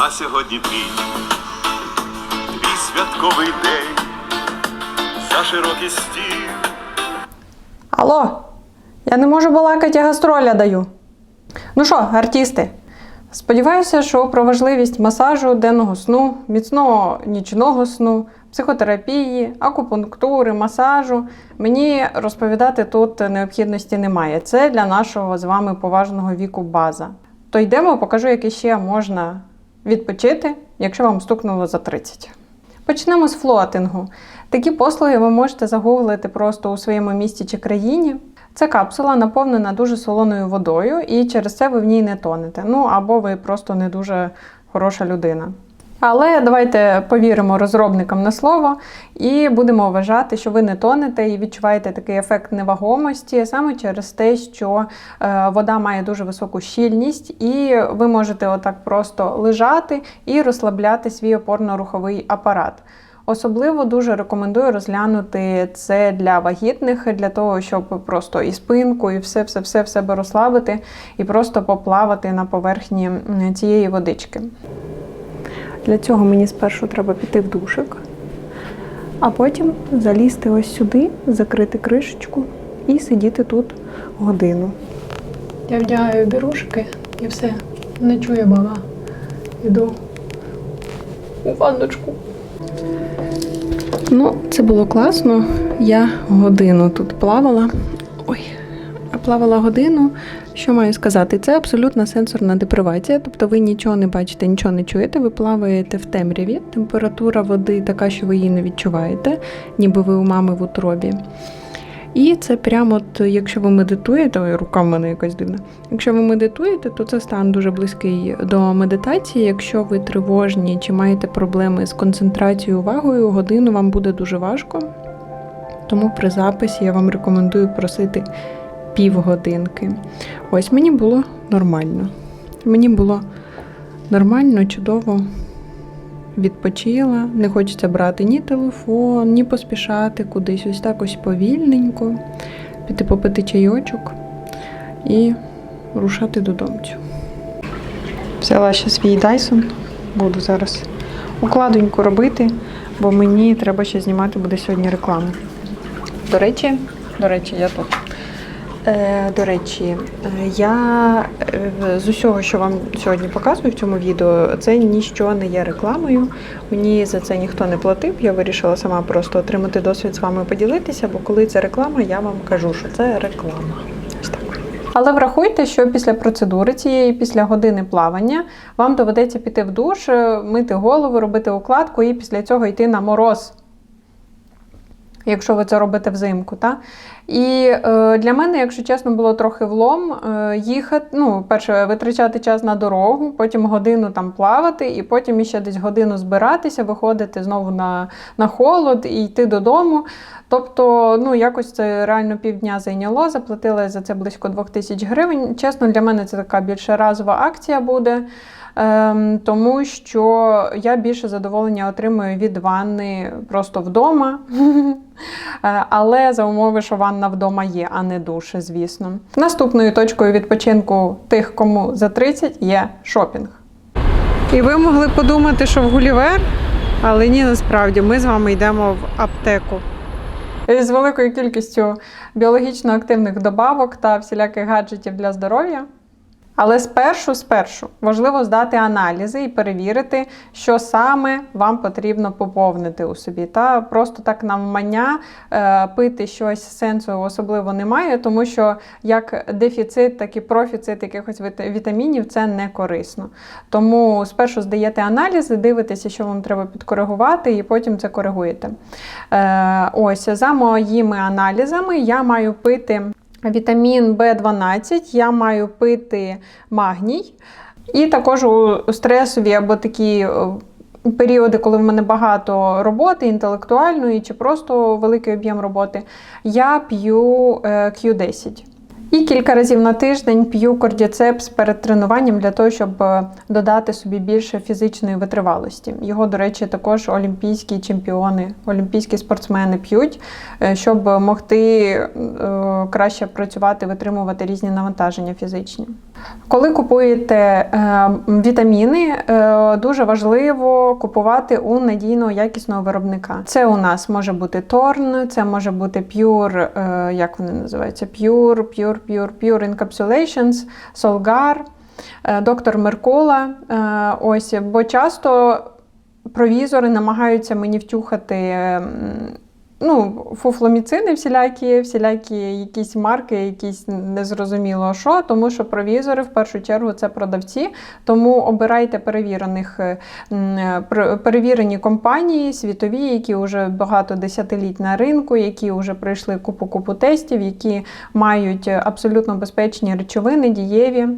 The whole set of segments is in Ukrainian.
а сьогодні твій, твій святковий день, за широкий стіл. Алло, я не можу балакати, я гастроля даю. Ну що, артисти? Сподіваюся, що про важливість масажу, денного сну, міцного нічного сну, психотерапії, акупунктури, масажу мені розповідати тут необхідності немає. Це для нашого з вами поважного віку база. То йдемо, покажу, як іще можна відпочити, якщо вам стукнуло за 30. Почнемо з флотингу. Такі послуги ви можете загуглити просто у своєму місті чи країні. Це капсула наповнена дуже солоною водою, і через це ви в ній не тонете. Ну або ви просто не дуже хороша людина. Але давайте повіримо розробникам на слово і будемо вважати, що ви не тонете і відчуваєте такий ефект невагомості саме через те, що е, вода має дуже високу щільність, і ви можете отак просто лежати і розслабляти свій опорно-руховий апарат. Особливо дуже рекомендую розглянути це для вагітних, для того, щоб просто і спинку, і все, все, все в себе розслабити, і просто поплавати на поверхні цієї водички. Для цього мені спершу треба піти в душик, а потім залізти ось сюди, закрити кришечку і сидіти тут годину. Я вдягаю бірушки і все. Не чує баба. Іду у ванночку. Ну, це було класно. Я годину тут плавала. Ой, плавала годину. Що маю сказати? Це абсолютна сенсорна депривація, тобто ви нічого не бачите, нічого не чуєте, ви плаваєте в темряві. Температура води така, що ви її не відчуваєте, ніби ви у мами в утробі. І це прямо, от, якщо ви медитуєте, ой, рука в мене якась дивна. Якщо ви медитуєте, то це стан дуже близький до медитації. Якщо ви тривожні чи маєте проблеми з концентрацією увагою, годину вам буде дуже важко. Тому при записі я вам рекомендую просити півгодинки. Ось мені було нормально. Мені було нормально, чудово. Відпочила, не хочеться брати ні телефон, ні поспішати кудись. Ось так ось повільненько, піти попити чайочок і рушати додому. Взяла ще свій Dyson, буду зараз укладоньку робити, бо мені треба ще знімати буде сьогодні рекламу. До речі, до речі, я тут. Е, до речі, е, я е, з усього, що вам сьогодні показую в цьому відео, це ніщо не є рекламою. Мені за це ніхто не платив. Я вирішила сама просто отримати досвід з вами поділитися, бо коли це реклама, я вам кажу, що це реклама. Але врахуйте, що після процедури цієї, після години плавання, вам доведеться піти в душ, мити голову, робити укладку і після цього йти на мороз якщо ви це робите взимку. Та? І е, для мене, якщо чесно, було трохи влом е, їхати, ну, перше, витрачати час на дорогу, потім годину там плавати, і потім ще десь годину збиратися, виходити знову на, на холод і йти додому. Тобто, ну, якось це реально півдня зайняло, заплатила за це близько 2000 гривень. Чесно, для мене це така більше разова акція буде. Ем, тому що я більше задоволення отримую від ванни просто вдома. Е, Але за умови, що ванна вдома є, а не душ, звісно. Наступною точкою відпочинку тих, кому за 30, є шопінг. І ви могли подумати, що в Гулівер, але ні, насправді ми з вами йдемо в аптеку. З великою кількістю біологічно активних добавок та всіляких гаджетів для здоров'я. Але спершу, спершу важливо здати аналізи і перевірити, що саме вам потрібно поповнити у собі. Та просто так навмання е, пити щось сенсу особливо немає, тому що як дефіцит, так і профіцит якихось вітамінів це не корисно. Тому спершу здаєте аналізи, дивитеся, що вам треба підкоригувати, і потім це коригуєте. Е, ось за моїми аналізами я маю пити. Вітамін В12 я маю пити магній. І також у стресові або такі е, періоди, коли в мене багато роботи, інтелектуальної чи просто великий об'єм роботи, я п'ю е, Q10. І кілька разів на тиждень п'ю кордіцепс перед тренуванням для того, щоб е, додати собі більше фізичної витривалості. Його, до речі, також олімпійські чемпіони, олімпійські спортсмени п'ють, е, щоб могти е, краще працювати, витримувати різні навантаження фізичні. Коли купуєте вітаміни, дуже важливо купувати у надійного якісного виробника. Це у нас може бути Торн, це може бути е, як вони називаються? Pure, Pure, Pure, Pure Encapsulations, Solgar, е, доктор Меркула. Е, ось, бо часто провізори намагаються мені втюхати. Ну, фуфломіцини всілякі, всілякі якісь марки, якісь незрозуміло що, тому що провізори в першу чергу це продавці. Тому обирайте перевірених е, е, перевірені компанії світові, які вже багато десятиліть на ринку, які вже пройшли купу купу тестів, які мають абсолютно безпечні речовини, дієві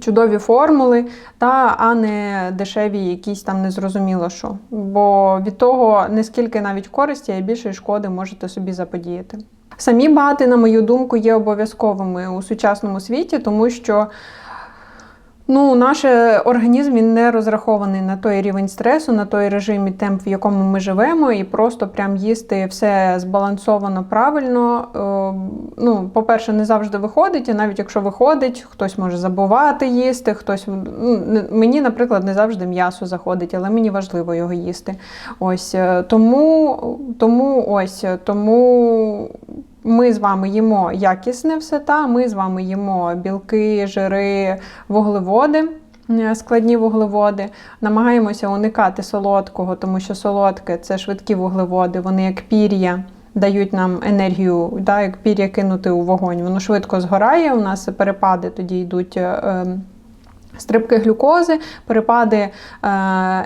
чудові формули, та, а не дешеві якісь там незрозуміло що. Бо від того не скільки навіть користі, а більше шкоди можете собі заподіяти. Самі бати, на мою думку, є обов'язковими у сучасному світі, тому що Ну, наш е, організм він не розрахований на той рівень стресу, на той режим і темп, в якому ми живемо, і просто прям їсти все збалансовано правильно. е, Ну, по-перше, не завжди виходить, і навіть якщо виходить, хтось може забувати їсти, хтось ну, мені, наприклад, не завжди м'ясо заходить, але мені важливо його їсти. Ось е, тому, тому ось тому ми з вами їмо якісне все, та ми з вами їмо білки, жири, вуглеводи. е, Складні вуглеводи, намагаємося уникати солодкого, тому що солодке це швидкі вуглеводи, вони як пір'я дають нам енергію, да, як пір'я кинути у вогонь. Воно швидко згорає. У нас перепади тоді йдуть. е, ем, Стрибки глюкози, перепади е,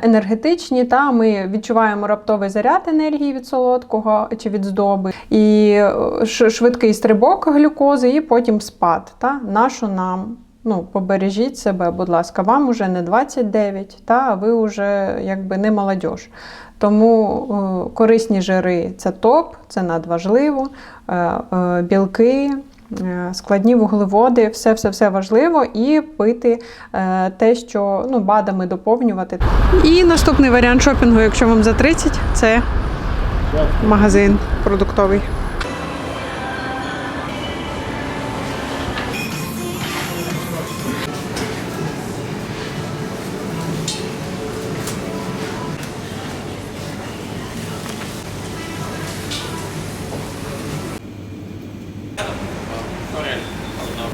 енергетичні, та ми відчуваємо раптовий заряд енергії від солодкого чи від здоби, і е, швидкий стрибок глюкози, і потім спад. Та? Нащо нам? Ну, побережіть себе, будь ласка, вам уже не 29, та ви вже якби не молодь. Тому е, корисні жири це топ, це надважливо. Білки, складні вуглеводи, все, все, все важливо, і пити е, те, що ну, БАДами доповнювати. І наступний варіант шопінгу, якщо вам за 30, це магазин продуктовий.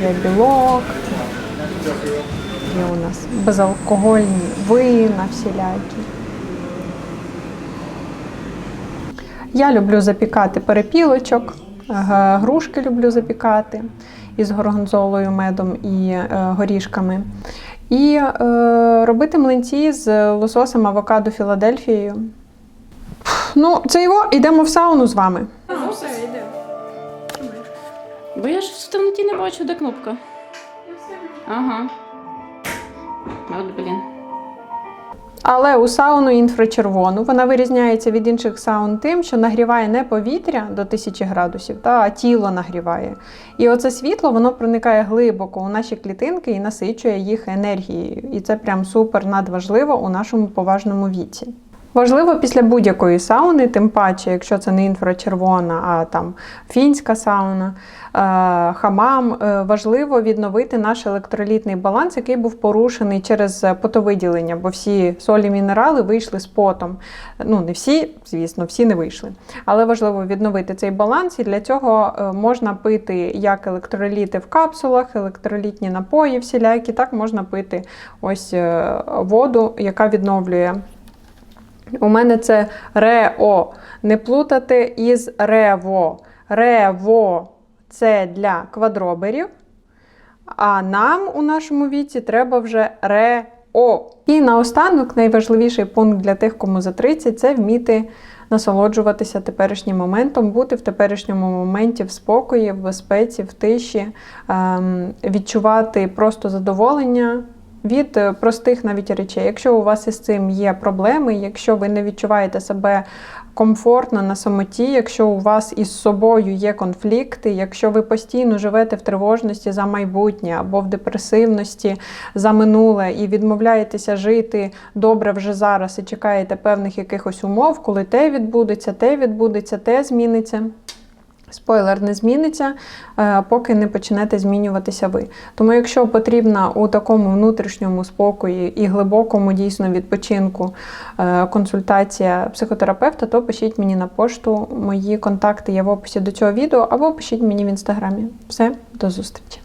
Є білок, є у нас безалкогольні вина всілякі. Я люблю запікати перепілочок, грушки люблю запікати із горгонзолою, медом і е, горішками. І е, робити млинці з лососем авокадо Філадельфією. Ну, це його, йдемо в сауну з вами. Бо я ж в темноті не бачу, де кнопка. Ага. От, блін. Але у сауну інфрачервону вона вирізняється від інших саун тим, що нагріває не повітря до 1000 градусів, та, а тіло нагріває. І оце світло воно проникає глибоко у наші клітинки і насичує їх енергією. І це прям супер надважливо у нашому поважному віці. Важливо після будь-якої сауни, тим паче, якщо це не інфрачервона, а там фінська сауна, е, хамам, е, важливо відновити наш електролітний баланс, який був порушений через потовиділення, бо всі солі мінерали вийшли з потом. Ну, не всі, звісно, всі не вийшли. Але важливо відновити цей баланс, і для цього е, можна пити як електроліти в капсулах, електролітні напої всілякі, так можна пити ось воду, яка відновлює. У мене це РЕО. Не плутати із РЕВО. РЕВО це для квадроберів, а нам у нашому віці треба вже РЕО. І наостанок найважливіший пункт для тих, кому за 30 це вміти насолоджуватися теперішнім моментом, бути в теперішньому моменті в спокої, в безпеці, в тиші, ем, відчувати просто задоволення від е, простих навіть речей. Якщо у вас із цим є проблеми, якщо ви не відчуваєте себе комфортно на самоті, якщо у вас із собою є конфлікти, якщо ви постійно живете в тривожності за майбутнє або в депресивності за минуле і відмовляєтеся жити добре вже зараз і чекаєте певних якихось умов, коли те відбудеться, те відбудеться, те зміниться. Спойлер не зміниться, е, поки не почнете змінюватися ви. Тому, якщо потрібна у такому внутрішньому спокої і глибокому дійсно відпочинку е, консультація психотерапевта, то пишіть мені на пошту. Мої контакти є в описі до цього відео, або пишіть мені в інстаграмі. Все, до зустрічі!